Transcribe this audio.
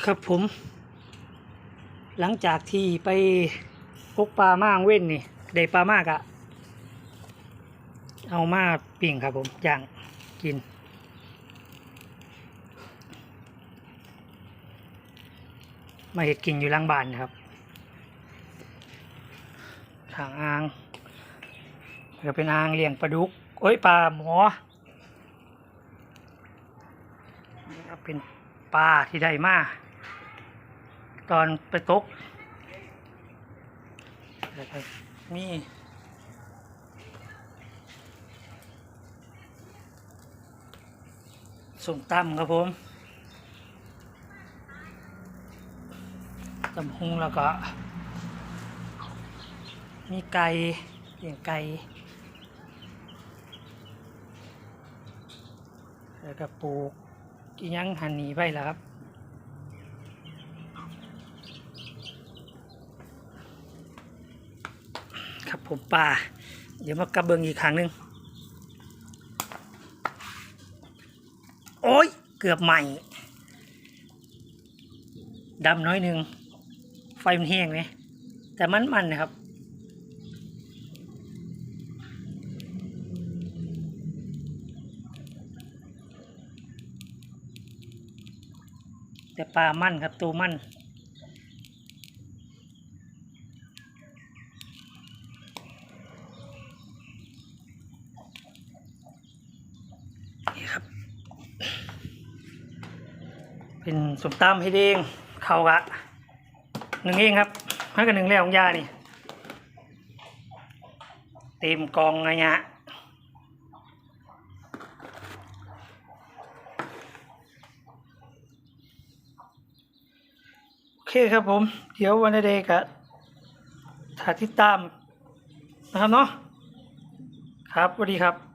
ครับผม หลังจากที่ไปพกปลามางเว้นนี่ได้ปลามากอะเอามาปิ้งครับผมย่างกิน มาเห็ดกินอยู่ล่างบ้านครับทางอ่างก็เป็นอ่างเลี้ยงปลาดุกโอ้ยปลาหมอเป็นปลาที่ได้มา ตอนไปตกแล้วก็มีส้มตำครับผมตำหุงแล้วก็ มีไก่เลี้ยงไก่แล้วก็ปลูกอีหยังหันหนีไปแล้วครับ ครับผมปลาเดี๋ยวมากระเบิงอีกครั้งหนึ่งโอ้ย เกือบใหม่ดำน้อยหนึ่งไฟมันแห้งไหมแต่มันมันนะครับ แต่ปลามันครับตัวมัน นี่ครับ เป็นสมตำให้เองเขากะหนึ่งเองครับให้กับหนึ่งแล้วของยานี่ เต็มกองไงฮะโอเคครับผม เดี๋ยววันเดย์กะถ่ายติดตามนะครับเนาะครับสวัสดีครับ